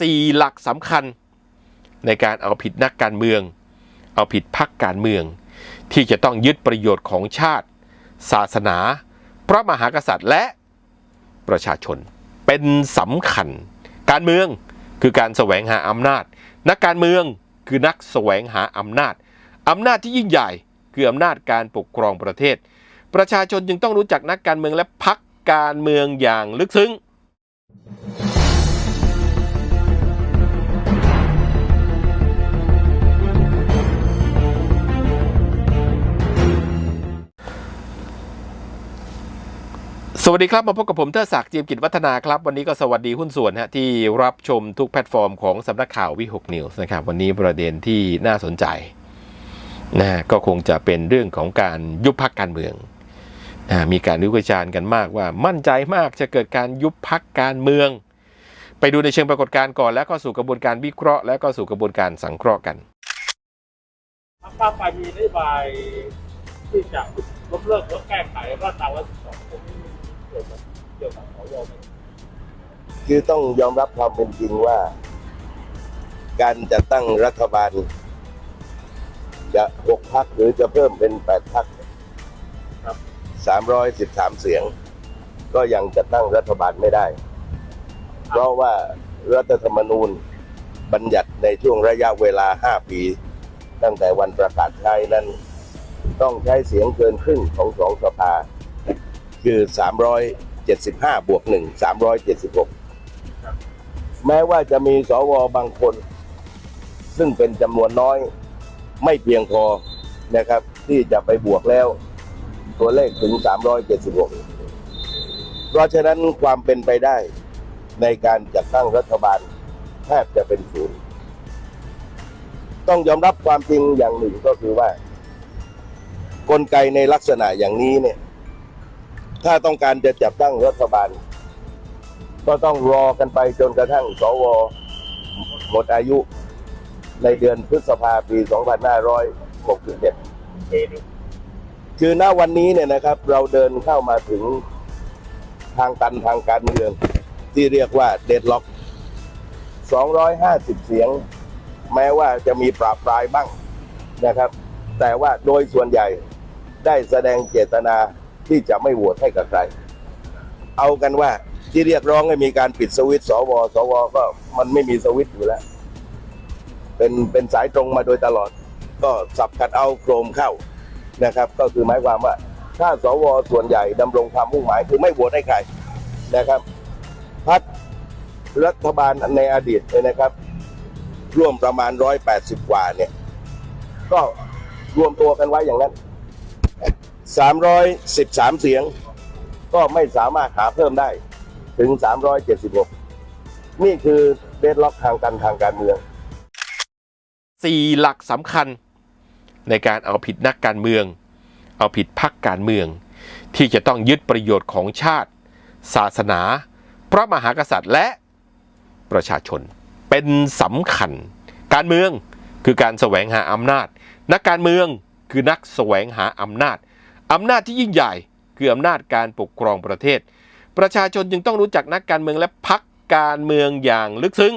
สี่หลักสำคัญ ในการเอาผิดนักการเมือง เอาผิดพักการเมือง ที่จะต้องยึดประโยชน์ของชาติ ศาสนา พระมหากษัตริย์และประชาชน เป็นสำคัญ การเมืองคือการแสวงหาอำนาจ นักการเมืองคือนักแสวงหาอำนาจอำนาจที่ยิ่งใหญ่คืออำนาจการปกครองประเทศ ประชาชนจึงต้องรู้จักนักการเมืองและพักการเมืองอย่างลึกซึ้ง สวัสดีครับ มาพบกับผมเทอศักดิ์จีมกิจวัฒนาครับ วันนี้ก็สวัสดีหุ้นส่วนฮะที่รับชมทุกแพลตฟอร์มของสำนักข่าววิหกนิวส์นะครับ วันนี้ประเด็นที่น่าสนใจนะก็คงจะเป็นเรื่องของการยุบพักการเมืองนะมีการวิจารณ์กันมากว่ามั่นใจมากจะเกิดการยุบพักการเมือง ไปดูในเชิงปรากฏการณ์ก่อนแล้วก็สู่กระบวนการวิเคราะห์แล้วก็สู่กระบวนการสังเคราะห์กันพรรคก้าวไกลมีนโยบายที่จะล้มเลิกหรือแก้ไขมาตรา112ตรงนี้ กี่ยวกับเกี่ยวกับสวไหมคือต้องยอมรับความเป็นจริงว่า การจัดตั้งรัฐบาล จะหกพักหรือจะเพิ่มเป็นแปดพักสามร้อยสิบสามเสียง ก็ยังจัดตั้งรัฐบาลไม่ได้ เพราะว่ารัฐธรรมนูญบัญญัติในช่วงระยะเวลาห้าปี ตั้งแต่วันประกาศใช้นั้น ต้องใช้เสียงเกินครึ่งของสองสภา คือ 375 บวก 1 376 แม้ว่าจะมีสวบางคน ซึ่งเป็นจำนวนน้อยไม่เพียงพอนะครับ ที่จะไปบวกแล้ว ตัวเลขถึง 376 เพราะฉะนั้นความเป็นไปได้ในการจัดตั้งรัฐบาลแทบจะเป็นศูนย์ต้องยอมรับความจริงอย่างหนึ่งก็คือว่า กลไกในลักษณะอย่างนี้เนี่ย ถ้าต้องการจะจัดตั้งรัฐบาล ก็ต้องรอกันไปจนกระทั่งสวหมดอายุในเดือนพฤษภาปี 2567 คือณวันนี้เนี่ยนะครับ เราเดินเข้ามาถึงทางตันทางการเมือง ที่เรียกว่าเดดล็อก 250 เสียง แม้ว่าจะมีปราบปรายบ้างนะครับ แต่ว่าโดยส่วนใหญ่ได้แสดงเจตนา ที่จะไม่โหวตให้กับใคร เอากันว่าที่เรียกร้องให้มีการปิดสวิตสวสวก็มันไม่มีสวิตอยู่แล้ว เป็นเป็นสายตรงมาโดยตลอด ก็สับขัดเอาโครมเข้านะครับ ก็คือหมายความว่า ถ้าสวส่วนใหญ่ดำรงความมุ่งหมายคือไม่โหวตให้ใครนะครับพักรัฐบาลในอดีตเนี่ยนะครับ ร่วมประมาณร้อยแปดสิบกว่าเนี่ย ก็รวมตัวกันไว้อย่างนั้น 313 เสียง ก็ไม่สามารถหาเพิ่มได้ถึง 376 นี่คือเดดล็อกทางการทางการเมืองสี่หลักสำคัญ ในการเอาผิดนักการเมือง เอาผิดพักการเมือง ที่จะต้องยึดประโยชน์ของชาติ ศาสนา พระมหากษัตริย์และประชาชนเป็นสำคัญ การเมืองคือการแสวงหาอำนาจ นักการเมืองคือนักแสวงหาอำนาจ อำนาจที่ยิ่งใหญ่คืออำนาจการปกครองประเทศ ประชาชนจึงต้องรู้จักนักการเมืองและพักการเมืองอย่างลึกซึ้ง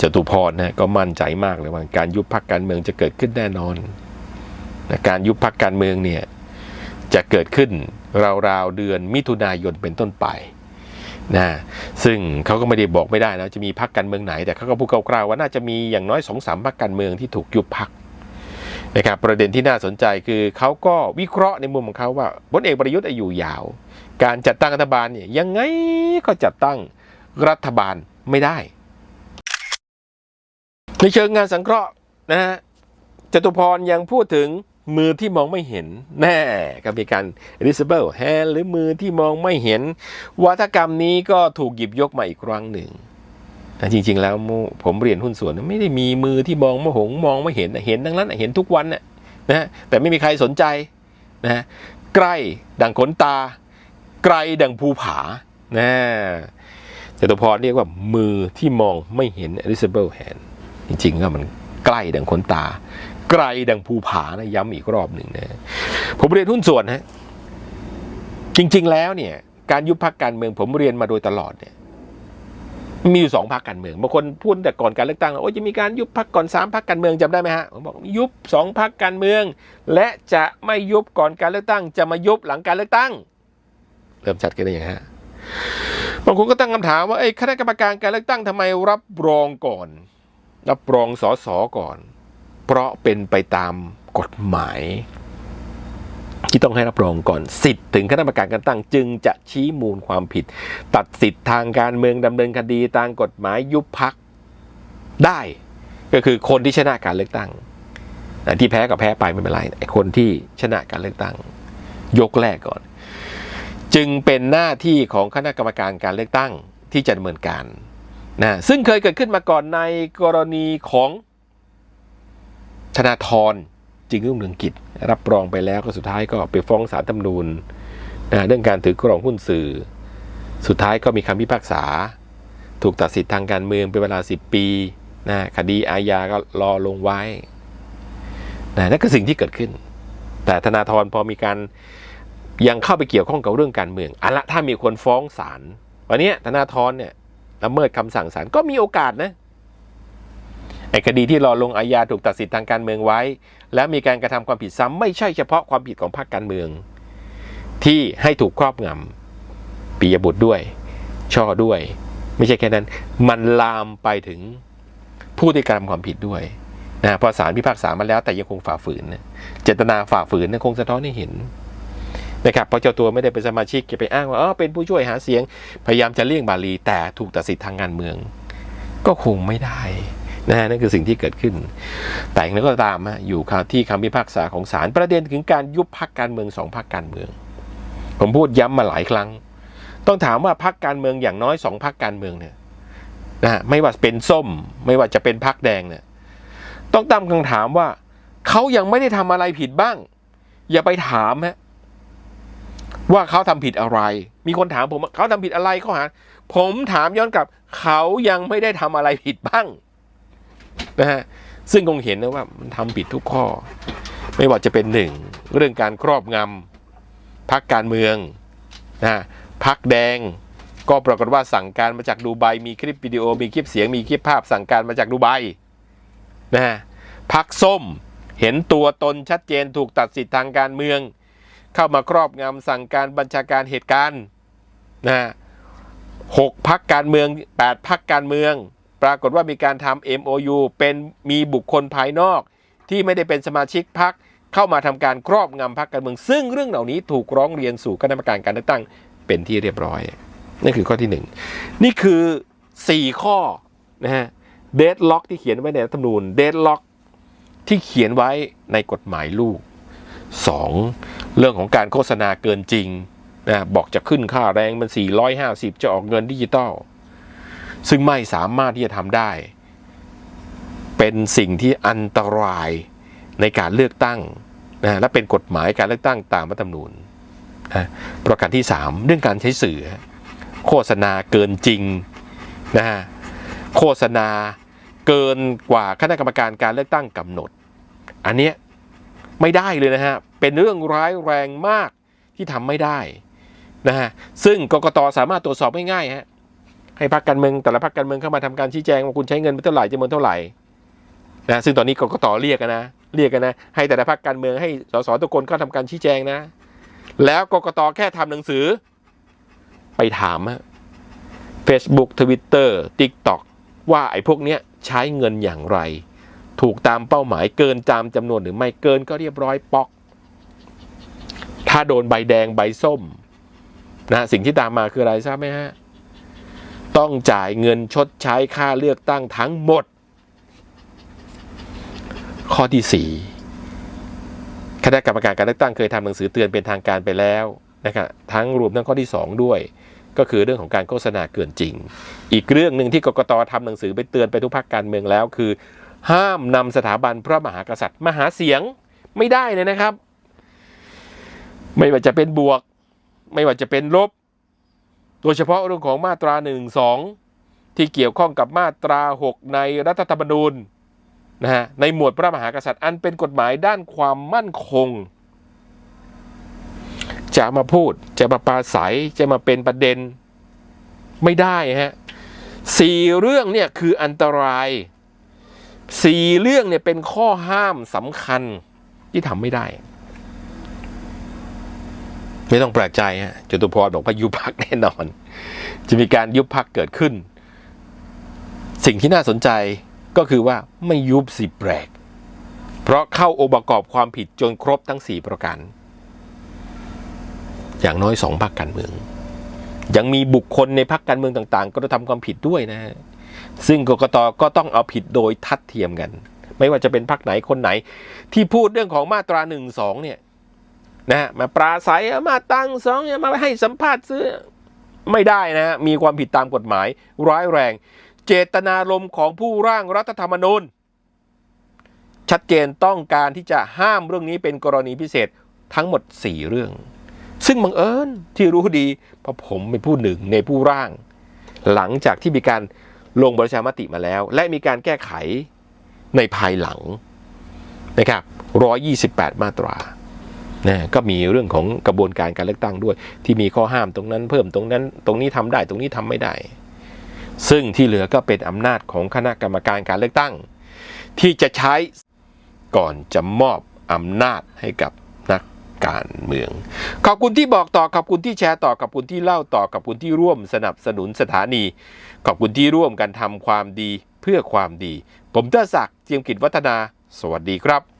จตุพรนะก็มั่นใจมากเลยว่าการยุบพักการเมืองจะเกิดขึ้นแน่นอนนะการยุบพักการเมืองเนี่ยจะเกิดขึ้นราวๆเดือนมิถุนายนเป็นต้นไปนะซึ่งเขาก็ไม่ได้บอกไม่ได้นะจะมีพักการเมืองไหน แต่เขาก็พูดคร่าวๆว่าน่าจะมีอย่างน้อยสองสามพักการเมืองที่ถูกยุบพัก นะครับประเด็นที่น่าสนใจคือเขาก็วิเคราะห์ในมุมของเขาว่าพลเอกประยุทธ์อายุยาว การจัดตั้งรัฐบาลเนี่ยยังไงก็จัดตั้งรัฐบาลไม่ได้ ในเชิงงานสังเคราะห์นะฮะจตุพรยังพูดถึงมือที่มองไม่เห็นแน่ก็มีการ visible hand หรือมือที่มองไม่เห็น วัฒกรรมนี้ก็ถูกหยิบยกมาอีกครั้งหนึ่ง จริง ๆ แล้วผมเรียนหุ้นส่วนไม่ได้มีมือที่มองไม่หงมองไม่เห็นเห็นทั้งนั้นเห็นทุกวันน่ะนะแต่ไม่มีใครสนใจนะใกล้ดังขนตา ไกลดังภูผานะจตุพรเรียกว่ามือที่มองไม่เห็น visible hand จริงๆก็มันใกล้ดังขนตา ไกลดังภูผานะย้ำอีกรอบหนึ่งนะผมเรียนหุ้นส่วนฮะจริงๆแล้วเนี่ยการยุบพักการเมืองผมเรียนมาโดยตลอดเนี่ย มีอยู่สองพรรคการเมืองบางคนพูดแต่ก่อนการเลือกตั้งโอ้ยจะมีการยุบพรรคก่อนสามพรรคการเมืองจำได้ไหมฮะผมบอกยุบสองพรรคการเมือง และจะไม่ยุบก่อนการเลือกตั้ง จะมายุบหลังการเลือกตั้ง เริ่มชัดกันได้ยังฮะบางคนก็ตั้งคำถามว่าเอ้คณะกรรมการการเลือกตั้งทำไมรับรองก่อน รับรองสสก่อน เพราะเป็นไปตามกฎหมาย ที่ต้องให้รับรองก่อนสิทธิ์ถึงคณะกรรมการการตั้งจึงจะชี้มูลความผิด ตัดสิทธิ์ทางการเมืองดำเนินคดีตามกฎหมายยุบพักได้ ก็คือคนที่ชนะการเลือกตั้งที่แพ้ก็แพ้ไปไม่เป็นไรไอ้คนที่ชนะการเลือกตั้ง ยกแรกก่อน จึงเป็นหน้าที่ของคณะกรรมการการเลือกตั้งที่จะดำเนินการนะซึ่งเคยเกิดขึ้นมาก่อนในกรณีของธนาธร จึงรุ่งเรืองกิจ รับรองไปแล้วก็สุดท้ายก็ไปฟ้องศาลตำนูนนะเรื่องการถือครองหุ้นสื่อ สุดท้ายก็มีคำพิพากษา ถูกตัดสิทธิ์ทางการเมืองเป็นเวลา 10 ปีนะคดีอาญาก็รอลงไว้นะนั่นคือสิ่งที่เกิดขึ้น แต่ธนาธรพอมีการยังเข้าไปเกี่ยวข้องกับเรื่องการเมืองอะละถ้ามีคนฟ้องศาลวันนี้ธนาธรเนี่ยละเมิดคำสั่งศาลก็มีโอกาสนะ ไอ้คดีที่รอลงอาญาถูกตัดสิทธิ์ทางการเมืองไว้ และมีการกระทำความผิดซ้ำไม่ใช่เฉพาะความผิดของพรรคการเมือง ที่ให้ถูกครอบงำปียบุตรด้วย ช่อด้วย ไม่ใช่แค่นั้น มันลามไปถึงผู้ที่กระทำความผิดด้วยนะพอศาลพิพากษามาแล้วแต่ยังคงฝ่าฝืนเจตนาฝ่าฝืนนะคงสะท้อนให้เห็นนะครับเพราะเจ้าตัวไม่ได้เป็นสมาชิกจะไปอ้างว่าอ๋อเป็นผู้ช่วยหาเสียง พยายามจะเลี่ยงบาลีแต่ถูกตัดสิทธิ์ทางการเมือง ก็คงไม่ได้ นะฮะนั่นคือสิ่งที่เกิดขึ้น แต่อย่างไรก็ตามฮะอยู่ที่คำพิพากษาของศาลประเด็นถึงการยุบพักการเมืองสองพักการเมือง ผมพูดย้ำมาหลายครั้ง ต้องถามว่าพักการเมืองอย่างน้อยสองพักการเมืองเนี่ยนะฮะไม่ว่าเป็นส้ม ไม่ว่าจะเป็นพักแดงเนี่ยต้องตั้งคำถามว่าเขายังไม่ได้ทำอะไรผิดบ้าง อย่าไปถามฮะว่าเขาทำผิดอะไร มีคนถามผมว่าเขาทำผิดอะไรเขาหา ผมถามย้อนกลับ เขายังไม่ได้ทำอะไรผิดบ้าง นะฮะซึ่งคงเห็นนะว่ามันทำผิดทุกข้อ ไม่ว่าจะเป็นหนึ่งเรื่องการครอบงำพักการเมืองนะพักแดงก็ปรากฏว่าสั่งการมาจากดูไบมีคลิปวิดีโอมีคลิปเสียงมีคลิปภาพสั่งการมาจากดูไบนะฮะพักส้มเห็นตัวตนชัดเจนถูกตัดสิทธิ์ทางการเมือง เข้ามาครอบงำสั่งการบัญชาการเหตุการณ์นะฮะหกพักการเมืองแปดพักการเมือง ปรากฏว่ามีการทำ MOU เป็นมีบุคคลภายนอก ที่ไม่ได้เป็นสมาชิกพักเข้ามาทำการครอบงำพักการเมือง ซึ่งเรื่องเหล่านี้ถูกร้องเรียนสู่คณะกรรมการการเลือกตั้งเป็นที่เรียบร้อยนั่คือข้อที่หนึ่งนี่คือ 4 ข้อนะฮะเดดล็อกที่เขียนไว้ในรัฐธรรมนูญเดดล็อกที่เขียนไว้ในกฎหมายลูก 2. เรื่องของการโฆษณาเกินจริงนะบอกจะขึ้นค่าแรงมัน 450 จะออกเงินดิจิตอล ซึ่งไม่สามารถที่จะทำได้ เป็นสิ่งที่อันตรายในการเลือกตั้งนะและเป็นกฎหมายการเลือกตั้งตามรัฐธรรมนูญนะประการที่ 3 เรื่องการใช้สื่อ โฆษณาเกินจริงนะฮะโฆษณาเกินกว่าคณะกรรมการการเลือกตั้งกำหนด อันเนี้ยไม่ได้เลยนะฮะ เป็นเรื่องร้ายแรงมากที่ทำไม่ได้นะฮะ ซึ่งกกตสามารถตรวจสอบง่ายๆฮะ ให้พรรคการเมืองแต่ละพรรคการเมืองเข้ามาทำการชี้แจงว่าคุณใช้เงินไปเท่าไหร่จำนวนเท่าไหร่นะซึ่งตอนนี้กกตเรียกกันนะเรียกกันนะให้แต่ละพรรคการเมืองให้สสทุกคนเข้าทำการชี้แจงนะ แล้วกกตแค่ทำหนังสือ ไปถามฮะ Facebook Twitter TikTok ว่าไอ้พวกเนี้ยใช้เงินอย่างไร ถูกตามเป้าหมายเกินตามจำนวนหรือไม่เกินก็เรียบร้อยปอก ถ้าโดนใบแดงใบส้มนะสิ่งที่ตามมาคืออะไรทราบไหมฮะ ต้องจ่ายเงินชดใช้ค่าเลือกตั้งทั้งหมด ข้อที่ 4 คณะกรรมการการเลือกตั้งเคยทำหนังสือเตือนเป็นทางการไปแล้วนะครับทั้งรวมทั้งข้อที่ 2 ด้วย ก็คือเรื่องของการโฆษณาเกินจริง อีกเรื่องหนึ่งที่กกตทำหนังสือไปเตือนไปทุกพักการเมืองแล้วคือ ห้ามนำสถาบันพระมหากษัตริย์ มาหาเสียงไม่ได้เลยนะครับ ไม่ว่าจะเป็นบวก ไม่ว่าจะเป็นลบ โดยเฉพาะเรื่องของมาตรา1นึที่เกี่ยวข้องกับมาตรา 6 ในรัฐธรรมนูญนะฮะในหมวดพระมหากษัตริย์อันเป็นกฎหมายด้านความมั่นคง จะมาพูดจะมาปราศัยจะมาเป็นประเด็นไม่ได้ฮะสี่เรื่องเนี่ยคืออันตรายสี่เรื่องเนี่ยเป็นข้อห้ามสำคัญที่ทำไม่ได้ ไม่ต้องแปลกใจฮะจตุพรบอกว่ายุบพักแน่นอน จะมีการยุบพักเกิดขึ้น สิ่งที่น่าสนใจก็คือว่าไม่ยุบสิแปลก เพราะเข้าองค์ประกอบความผิดจนครบทั้ง 4 ประการ อย่างน้อยสองพรรคการเมือง ยังมีบุคคลในพรรคการเมืองต่างๆ ก็ทำความผิดด้วยนะ ซึ่งกกตก็ต้องเอาผิดโดยทัดเทียมกัน ไม่ว่าจะเป็นพรรคไหนคนไหน ที่พูดเรื่องของมาตราหนึ่งสองเนี่ย นะมาปราศัยมาตั้งสองมาให้สัมภาษณ์ซื้อไม่ได้นะฮะมีความผิดตามกฎหมายร้ายแรง เจตนารมณ์ของผู้ร่างรัฐธรรมนูญชัดเจนต้องการที่จะห้ามเรื่องนี้เป็นกรณีพิเศษทั้งหมด 4 เรื่อง ซึ่งบังเอิญที่รู้ดีเพราะผมเป็นผู้หนึ่งในผู้ร่าง หลังจากที่มีการลงประชามติมาแล้ว และมีการแก้ไขในภายหลังนะครับ128 มาตรา นะก็มีเรื่องของกระบวนการการเลือกตั้งด้วย ที่มีข้อห้ามตรงนั้นเพิ่มตรงนั้น ตรงนี้ทำได้ตรงนี้ทำไม่ได้ ซึ่งที่เหลือก็เป็นอำนาจของคณะกรรมการการเลือกตั้ง ที่จะใช้ก่อนจะมอบอำนาจให้กับนักการเมือง ขอบคุณที่บอกต่อขอบคุณที่แชร์ต่อขอบคุณที่เล่าต่อขอบคุณที่ร่วมสนับสนุนสถานี ขอบคุณที่ร่วมกันทำความดีเพื่อความดี ผมเตอร์ศักดิ์เจียมกิจวัฒนา สวัสดีครับ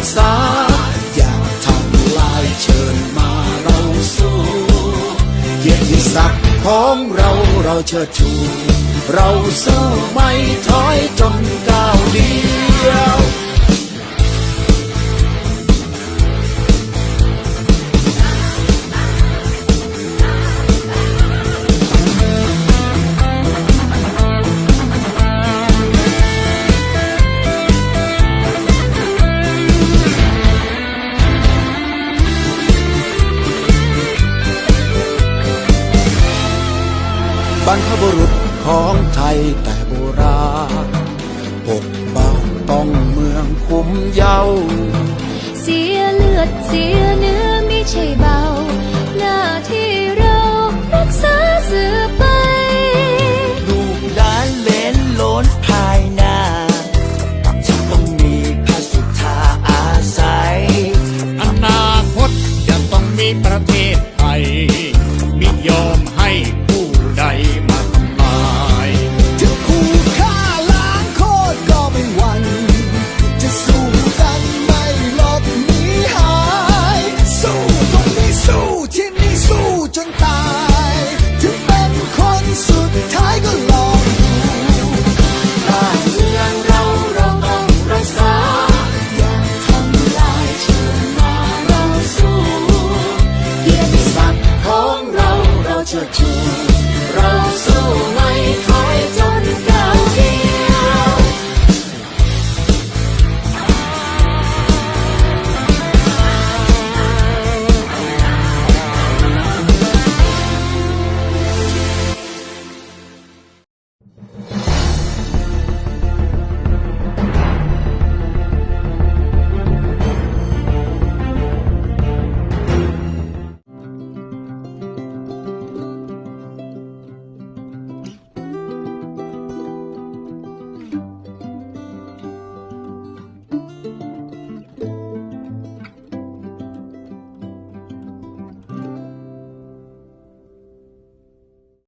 ากษา อยากทำลายเชิญมาเราสู้เกียรติศักดิ์ของเราเราเชิดชู เราสู้ไม่ถอยจนก้าวเดียว แต่โบราณปกป้องต้องเมืองคุ้มเยา เสียเลือดเสียเนื้อไม่ใช่เบาหน้า